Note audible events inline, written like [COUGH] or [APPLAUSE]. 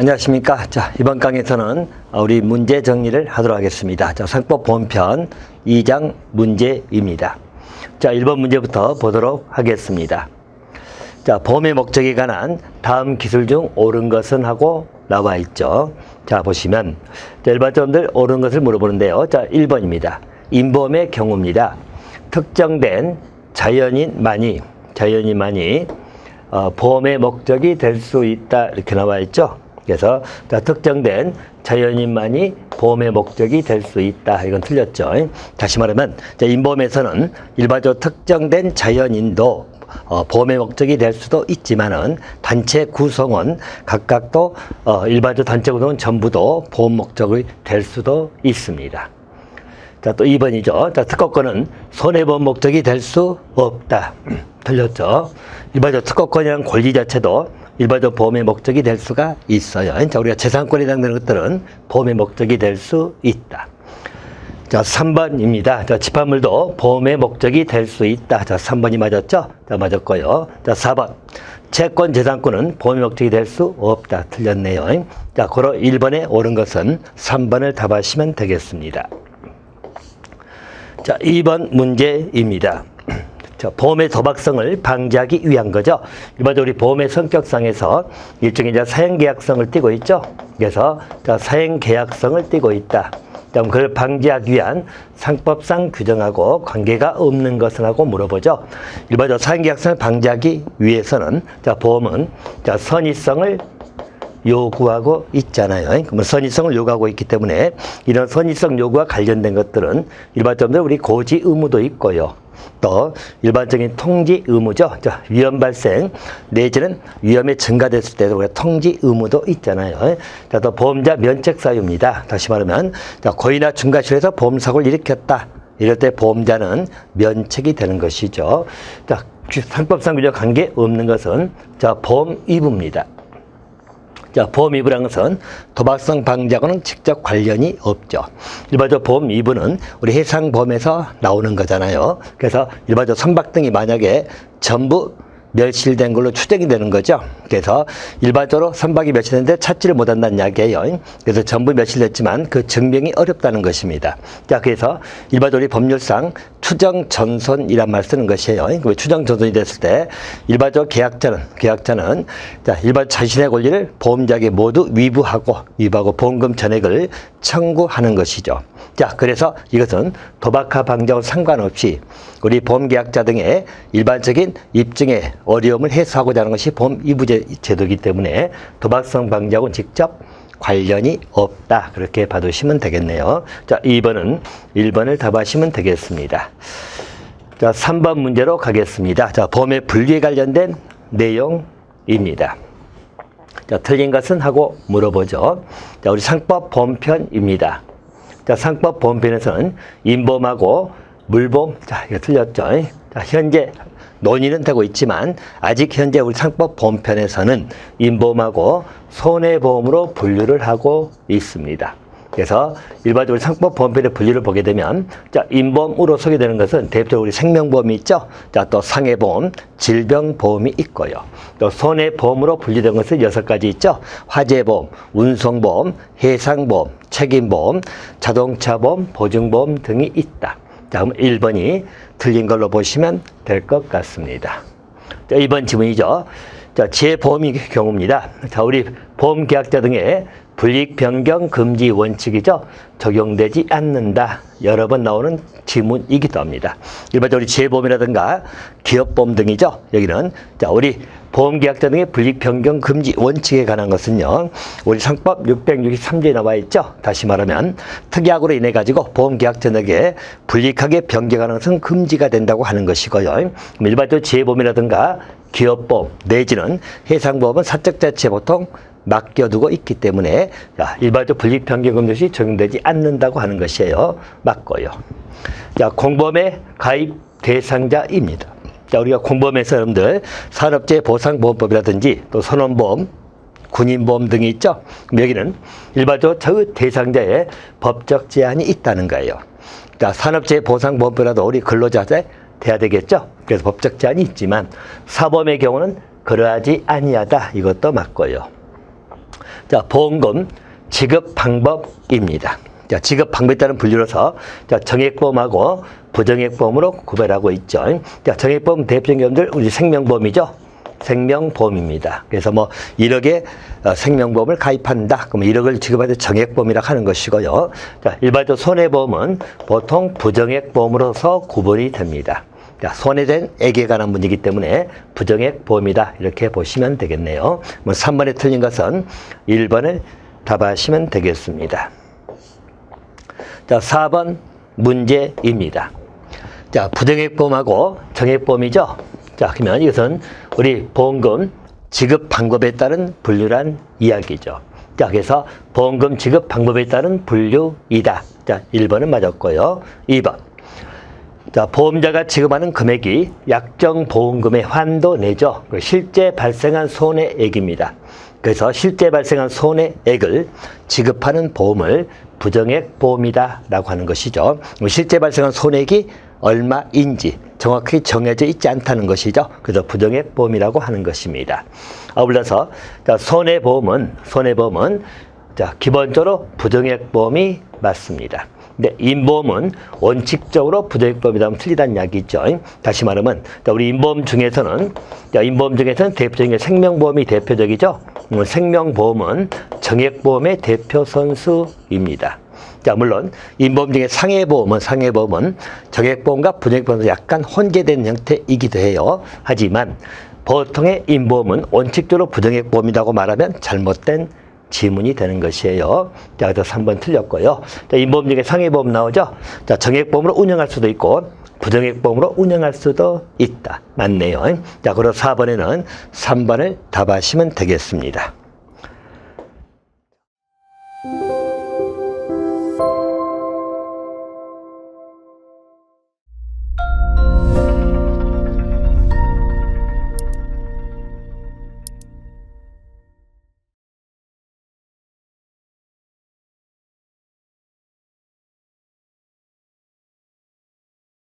안녕하십니까. 자, 이번 강의에서는 우리 문제 정리를 하도록 하겠습니다. 자, 상법 본편 2장 문제입니다. 자, 1번 문제부터 보도록 하겠습니다. 자, 보험의 목적에 관한 다음 기술 중 옳은 것은 하고 나와 있죠. 자, 보시면 자, 일반점들 옳은 것을 물어보는데요. 자, 1번입니다. 인보험의 경우입니다. 특정된 자연인만이 자연인만이 어, 보험의 목적이 될 수 있다 이렇게 나와 있죠. 그래서 자, 특정된 자연인만이 보험의 목적이 될 수 있다. 이건 틀렸죠. 다시 말하면 자, 인보험에서는 일반적으로 특정된 자연인도 어, 보험의 목적이 될 수도 있지만은 단체 구성원 각각도 어, 일반적 단체 구성원 전부도 보험 목적이 될 수도 있습니다. 자, 또 2번이죠. 자, 특허권은 손해보험 목적이 될 수 없다. [CLEARS THROAT] 틀렸죠. 일반적 특허권이라는 권리 자체도 일반적 보험의 목적이 될 수가 있어요. 자, 우리가 재산권에 해당되는 것들은 보험의 목적이 될 수 있다. 자, 3번입니다. 자, 집합물도 보험의 목적이 될 수 있다. 자, 3번이 맞았죠? 자, 맞았고요. 자, 4번. 채권 재산권은 보험의 목적이 될 수 없다. 틀렸네요. 자, 고로 1번에 옳은 것은 3번을 답하시면 되겠습니다. 자, 2번 문제입니다. 자, 보험의 도박성을 방지하기 위한 거죠. 일반적으로 우리 보험의 성격상에서 일종의 이제 사행계약성을 띠고 있죠. 그래서 자, 사행계약성을 띠고 있다. 그럼 그걸 방지하기 위한 상법상 규정하고 관계가 없는 것은 하고 물어보죠. 일반적으로 사행계약성을 방지하기 위해서는 자, 보험은 자, 선의성을 요구하고 있잖아요. 그러면 선의성을 요구하고 있기 때문에 이런 선의성 요구와 관련된 것들은 일반적으로 우리 고지 의무도 있고요. 또 일반적인 통지 의무죠. 자, 위험 발생 내지는 위험이 증가됐을 때도 우리가 통지 의무도 있잖아요. 자, 또 보험자 면책 사유입니다. 다시 말하면 자, 고의나 중과실에서 보험 사고를 일으켰다. 이럴 때 보험자는 면책이 되는 것이죠. 자, 상법상 규정 관계 없는 것은 자, 보험 이부입니다. 자, 보험 이부라는 것은 도박성 방지하고는 직접 관련이 없죠. 일반적으로 보험 이부는 우리 해상보험에서 나오는 거잖아요. 그래서 일반적으로 선박 등이 만약에 전부 멸실된 걸로 추정이 되는 거죠. 그래서 일반적으로 선박이 멸실했는데 찾지를 못한다는 이야기예요. 그래서 전부 멸실됐지만 그 증명이 어렵다는 것입니다. 자, 그래서 일반적으로 법률상 추정 전손이란 말 쓰는 것이에요. 그 추정 전손이 됐을 때 일반적 계약자는 계약자는 자, 일반 자신의 권리를 보험자에게 모두 위부하고 위부하고 보험금 전액을 청구하는 것이죠. 자, 그래서 이것은 도박화 방지와 상관없이 우리 보험계약자 등의 일반적인 입증에 어려움을 해소하고자 하는 것이 보험 이부제 제도이기 때문에 도박성 방지하고는 직접 관련이 없다. 그렇게 봐두시면 되겠네요. 자, 2번은 1번을 답하시면 되겠습니다. 자, 3번 문제로 가겠습니다. 자, 보험의 분리에 관련된 내용입니다. 자, 틀린 것은 하고 물어보죠. 자, 우리 상법 본편입니다. 자, 상법 본편에서는 인보험하고 물보험, 자, 이거 틀렸죠. 자, 현재 논의는 되고 있지만 아직 현재 우리 상법 본편에서는 인보험하고 손해보험으로 분류를 하고 있습니다. 그래서 일반적으로 상법 보험편의 분류를 보게 되면 자 인보험으로 소개되는 것은 대표적으로 우리 생명보험이 있죠. 자또 상해보험, 질병보험이 있고요. 또 손해보험으로 분류된 것은 여섯 가지 있죠. 화재보험, 운송보험, 해상보험, 책임보험, 자동차보험, 보증보험 등이 있다. 자 그럼 1번이 틀린 걸로 보시면 될 것 같습니다. 자 2번 지문이죠. 자, 재보험의 경우입니다. 자, 우리 보험계약자 등의 불이익 변경 금지 원칙이죠. 적용되지 않는다. 여러 번 나오는 지문이기도 합니다. 일반적으로 재보험이라든가 기업보험 등이죠. 여기는 자, 우리 보험계약자 등의 불이익 변경 금지 원칙에 관한 것은요. 우리 상법 663조에 나와 있죠. 다시 말하면 특약으로 인해 가지고 보험계약자 에게 불이익하게 변경하는 것은 금지가 된다고 하는 것이고요. 일반적으로 재보험이라든가 기업보험 내지는 해상보험은 사적 자체에 보통 맡겨두고 있기 때문에 일반적 불이익 변경 금지 적용되지 않는다고 하는 것이에요. 맞고요. 자, 공범의 가입 대상자입니다. 자, 우리가 공범에서 여러분들 산업재해 보상보험법이라든지 또 선원보험, 군인보험 등이 있죠. 여기는 일반적으로 저 대상자의 법적 제한이 있다는 거예요. 자, 산업재해 보상보험법이라도 우리 근로자재 돼야 되겠죠. 그래서 법적 제한이 있지만 사범의 경우는 그러하지 아니하다. 이것도 맞고요. 자, 보험금 지급 방법입니다. 자, 지급 방법에 따른 분류로서 자, 정액보험하고 부정액보험으로 구별하고 있죠. 자, 정액보험 대표적인 경우들 우리 생명보험이죠. 생명보험입니다. 그래서 뭐 1억의 어, 생명보험을 가입한다. 그럼 1억을 지급할 때 정액보험이라고 하는 것이고요. 자, 일반적으로 손해보험은 보통 부정액보험으로서 구분이 됩니다. 자, 손해된 액에 관한 문제이기 때문에 부정액 보험이다. 이렇게 보시면 되겠네요. 뭐 3번에 틀린 것은 1번을 답하시면 되겠습니다. 자, 4번 문제입니다. 자, 부정액 보험하고 정액 보험이죠. 자, 그러면 이것은 우리 보험금 지급 방법에 따른 분류란 이야기죠. 자, 그래서 보험금 지급 방법에 따른 분류이다. 자, 1번은 맞았고요. 2번. 자, 보험자가 지급하는 금액이 약정 보험금의 환도 내죠. 그 실제 발생한 손해액입니다. 그래서 실제 발생한 손해액을 지급하는 보험을 부정액 보험이다 라고 하는 것이죠. 실제 발생한 손해액이 얼마인지 정확하게 정해져 있지 않다는 것이죠. 그래서 부정액 보험이라고 하는 것입니다. 아울러서 자, 손해보험은 손해보험은 자, 기본적으로 부정액 보험이 맞습니다. 근데 인보험은 원칙적으로 부정액보험이라면 틀리다는 이야기죠. 다시 말하면 자, 우리 인보험 중에서는 자, 인보험 중에서는 대표적인 게 생명보험이 대표적이죠. 음, 생명보험은 정액보험의 대표 선수입니다. 자, 물론 인보험 중에 상해보험은 상해보험은 정액보험과 부정액보험도 약간 혼재된 형태이기도 해요. 하지만 보통의 인보험은 원칙적으로 부정액보험이라고 말하면 잘못된 지문이 되는 것이에요. 자, 그래서 3번 틀렸고요. 자, 인보험 중에 상해보험 나오죠? 자, 정액보험으로 운영할 수도 있고, 부정액보험으로 운영할 수도 있다. 맞네요. 자, 그리고 4번에는 3번을 답하시면 되겠습니다.